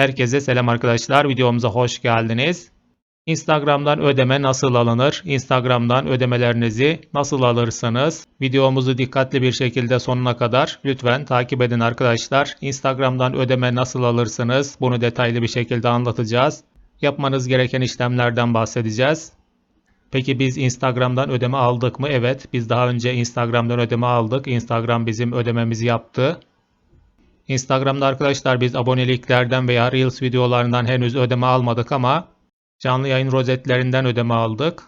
Herkese selam arkadaşlar. Videomuza hoş geldiniz. Instagram'dan ödeme nasıl alınır? Instagram'dan ödemelerinizi nasıl alırsınız? Videomuzu dikkatli bir şekilde sonuna kadar lütfen takip edin arkadaşlar. Instagram'dan ödeme nasıl alırsınız? Bunu detaylı bir şekilde anlatacağız. Yapmanız gereken işlemlerden bahsedeceğiz. Peki biz Instagram'dan ödeme aldık mı? Evet, biz daha önce Instagram'dan ödeme aldık. Instagram bizim ödememizi yaptı. Instagram'da arkadaşlar biz aboneliklerden veya Reels videolarından henüz ödeme almadık ama canlı yayın rozetlerinden ödeme aldık.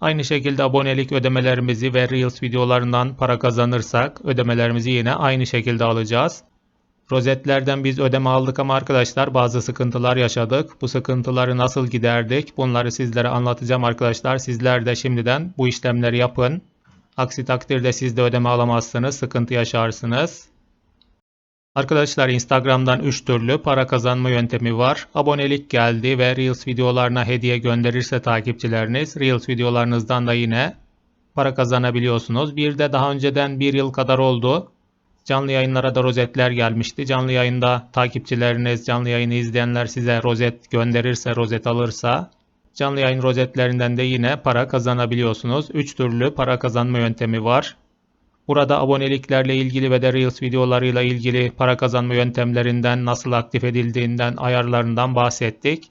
Aynı şekilde abonelik ödemelerimizi ve Reels videolarından para kazanırsak ödemelerimizi yine aynı şekilde alacağız. Rozetlerden biz ödeme aldık ama arkadaşlar bazı sıkıntılar yaşadık. Bu sıkıntıları nasıl giderdik? Bunları sizlere anlatacağım arkadaşlar. Sizler de şimdiden bu işlemleri yapın. Aksi takdirde siz de ödeme alamazsınız, sıkıntı yaşarsınız. Arkadaşlar Instagram'dan 3 türlü para kazanma yöntemi var. Abonelik geldi ve Reels videolarına hediye gönderirse takipçileriniz Reels videolarınızdan da yine para kazanabiliyorsunuz. Bir de daha önceden bir yıl kadar oldu. Canlı yayınlara da rozetler gelmişti. Canlı yayında takipçileriniz, canlı yayını izleyenler size rozet gönderirse, rozet alırsa canlı yayın rozetlerinden de yine para kazanabiliyorsunuz. 3 türlü para kazanma yöntemi var. Burada aboneliklerle ilgili ve de Reels videolarıyla ilgili para kazanma yöntemlerinden, nasıl aktif edildiğinden, ayarlarından bahsettik.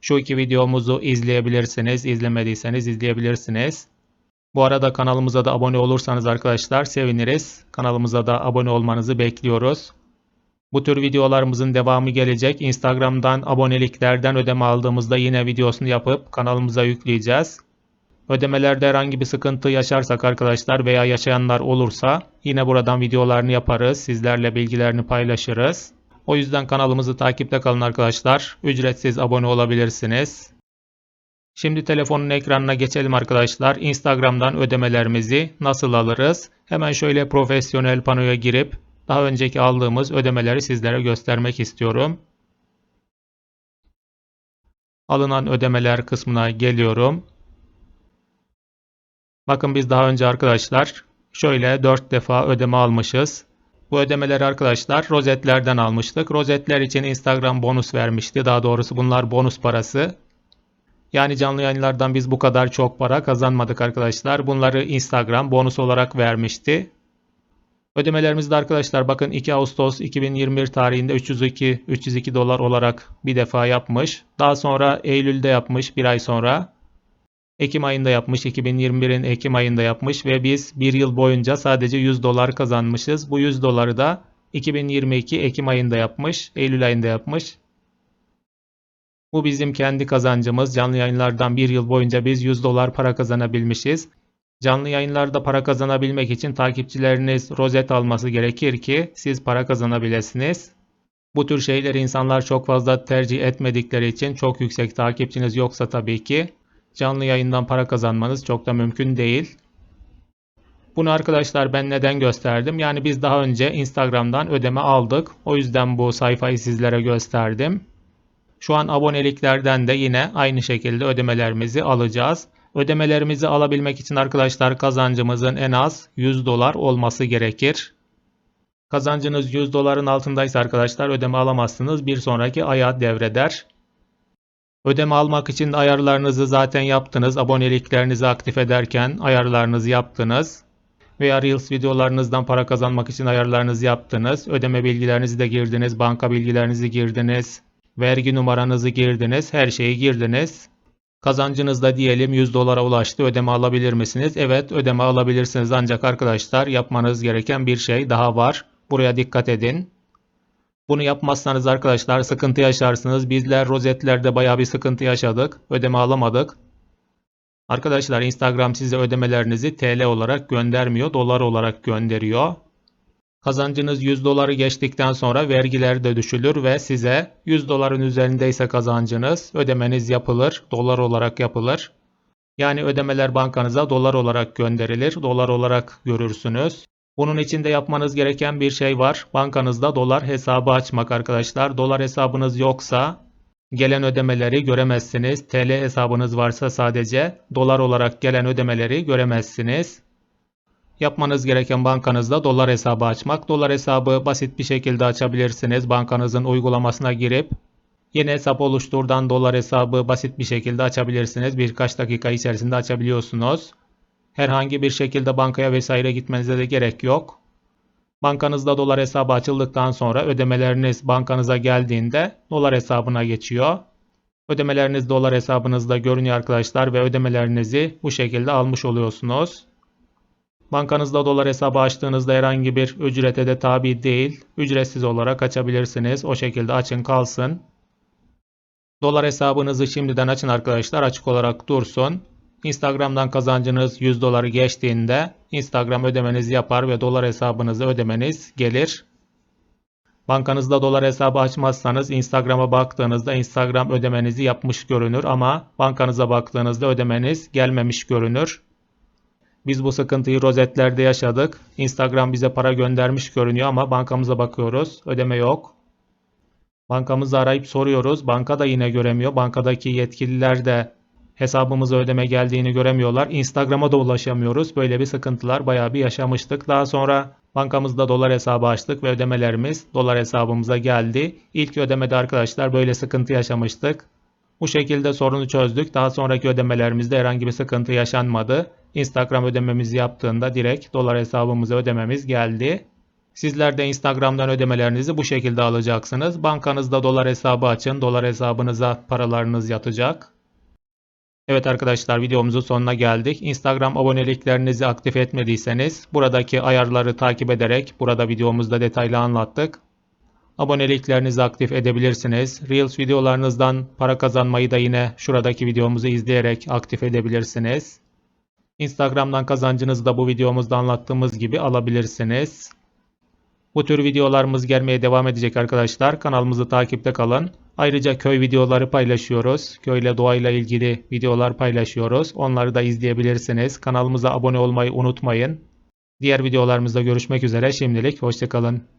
Şu iki videomuzu izleyebilirsiniz. İzlemediyseniz izleyebilirsiniz. Bu arada kanalımıza da abone olursanız arkadaşlar seviniriz. Kanalımıza da abone olmanızı bekliyoruz. Bu tür videolarımızın devamı gelecek. Instagram'dan aboneliklerden ödeme aldığımızda yine videosunu yapıp kanalımıza yükleyeceğiz. Ödemelerde herhangi bir sıkıntı yaşarsak arkadaşlar veya yaşayanlar olursa yine buradan videolarını yaparız. Sizlerle bilgilerini paylaşırız. O yüzden kanalımızı takipte kalın arkadaşlar. Ücretsiz abone olabilirsiniz. Şimdi telefonun ekranına geçelim arkadaşlar. Instagram'dan ödemelerimizi nasıl alırız? Hemen şöyle profesyonel panoya girip daha önceki aldığımız ödemeleri sizlere göstermek istiyorum. Alınan ödemeler kısmına geliyorum. Bakın biz daha önce arkadaşlar şöyle 4 defa ödeme almışız. Bu ödemeleri arkadaşlar rozetlerden almıştık. Rozetler için Instagram bonus vermişti. Daha doğrusu bunlar bonus parası. Yani canlı yayınlardan biz bu kadar çok para kazanmadık arkadaşlar. Bunları Instagram bonus olarak vermişti. Ödemelerimizde arkadaşlar bakın 2 Ağustos 2021 tarihinde 302 302 dolar olarak bir defa yapmış. Daha sonra Eylül'de yapmış bir ay sonra. Ekim ayında yapmış. 2021'in Ekim ayında yapmış ve biz bir yıl boyunca sadece 100 dolar kazanmışız. Bu 100 doları da 2022 Ekim ayında yapmış. Eylül ayında yapmış. Bu bizim kendi kazancımız. Canlı yayınlardan bir yıl boyunca biz 100 dolar para kazanabilmişiz. Canlı yayınlarda para kazanabilmek için takipçileriniz rozet alması gerekir ki siz para kazanabilirsiniz. Bu tür şeyleri insanlar çok fazla tercih etmedikleri için çok yüksek takipçiniz yoksa tabii ki canlı yayından para kazanmanız çok da mümkün değil. Bunu arkadaşlar ben neden gösterdim? Yani biz daha önce Instagram'dan ödeme aldık. O yüzden bu sayfayı sizlere gösterdim. Şu an aboneliklerden de yine aynı şekilde ödemelerimizi alacağız. Ödemelerimizi alabilmek için arkadaşlar kazancımızın en az 100 dolar olması gerekir. Kazancınız 100 doların altındaysa arkadaşlar ödeme alamazsınız. Bir sonraki aya devreder. Ödeme almak için ayarlarınızı zaten yaptınız. Aboneliklerinizi aktif ederken ayarlarınızı yaptınız. Veya Reels videolarınızdan para kazanmak için ayarlarınızı yaptınız. Ödeme bilgilerinizi de girdiniz. Banka bilgilerinizi girdiniz. Vergi numaranızı girdiniz. Her şeyi girdiniz. Kazancınız da diyelim 100 dolara ulaştı. Ödeme alabilir misiniz? Evet ödeme alabilirsiniz. Ancak arkadaşlar yapmanız gereken bir şey daha var. Buraya dikkat edin. Bunu yapmazsanız arkadaşlar sıkıntı yaşarsınız. Bizler rozetlerde baya bir sıkıntı yaşadık. Ödeme alamadık. Arkadaşlar Instagram size ödemelerinizi TL olarak göndermiyor. Dolar olarak gönderiyor. Kazancınız 100 doları geçtikten sonra vergiler de düşülür ve size 100 doların üzerindeyse kazancınız ödemeniz yapılır. Dolar olarak yapılır. Yani ödemeler bankanıza dolar olarak gönderilir. Dolar olarak görürsünüz. Bunun için de yapmanız gereken bir şey var. Bankanızda dolar hesabı açmak arkadaşlar. Dolar hesabınız yoksa gelen ödemeleri göremezsiniz. TL hesabınız varsa sadece dolar olarak gelen ödemeleri göremezsiniz. Yapmanız gereken bankanızda dolar hesabı açmak. Dolar hesabı basit bir şekilde açabilirsiniz. Bankanızın uygulamasına girip Yeni hesap oluşturdan dolar hesabı basit bir şekilde açabilirsiniz. Birkaç dakika içerisinde açabiliyorsunuz. Herhangi bir şekilde bankaya vesaire gitmenize de gerek yok. Bankanızda dolar hesabı açıldıktan sonra ödemeleriniz bankanıza geldiğinde dolar hesabına geçiyor. Ödemeleriniz dolar hesabınızda görünüyor arkadaşlar ve ödemelerinizi bu şekilde almış oluyorsunuz. Bankanızda dolar hesabı açtığınızda herhangi bir ücrete de tabi değil. Ücretsiz olarak açabilirsiniz. O şekilde açın kalsın. Dolar hesabınızı şimdiden açın arkadaşlar. Açık olarak dursun. Instagram'dan kazancınız 100 doları geçtiğinde Instagram ödemenizi yapar ve dolar hesabınızı ödemeniz gelir. Bankanızda dolar hesabı açmazsanız Instagram'a baktığınızda Instagram ödemenizi yapmış görünür ama bankanıza baktığınızda ödemeniz gelmemiş görünür. Biz bu sıkıntıyı rozetlerde yaşadık. Instagram bize para göndermiş görünüyor ama bankamıza bakıyoruz. Ödeme yok. Bankamızı arayıp soruyoruz. Banka da yine göremiyor. Bankadaki yetkililer de hesabımıza ödeme geldiğini göremiyorlar. Instagram'a da ulaşamıyoruz. Böyle bir sıkıntılar bayağı bir yaşamıştık. Daha sonra bankamızda dolar hesabı açtık ve ödemelerimiz dolar hesabımıza geldi. İlk ödemede arkadaşlar böyle sıkıntı yaşamıştık. Bu şekilde sorunu çözdük. Daha sonraki ödemelerimizde herhangi bir sıkıntı yaşanmadı. Instagram ödememizi yaptığında direkt dolar hesabımıza ödememiz geldi. Sizler de Instagram'dan ödemelerinizi bu şekilde alacaksınız. Bankanızda dolar hesabı açın. Dolar hesabınıza paralarınız yatacak. Evet arkadaşlar videomuzun sonuna geldik. Instagram aboneliklerinizi aktif etmediyseniz buradaki ayarları takip ederek burada videomuzda detaylı anlattık. Aboneliklerinizi aktif edebilirsiniz. Reels videolarınızdan para kazanmayı da yine şuradaki videomuzu izleyerek aktif edebilirsiniz. Instagram'dan kazancınızı da bu videomuzda anlattığımız gibi alabilirsiniz. Bu tür videolarımız gelmeye devam edecek arkadaşlar. Kanalımızı takipte kalın. Ayrıca köy videoları paylaşıyoruz. Köyle doğayla ilgili videolar paylaşıyoruz. Onları da izleyebilirsiniz. Kanalımıza abone olmayı unutmayın. Diğer videolarımızda görüşmek üzere. Şimdilik hoşçakalın.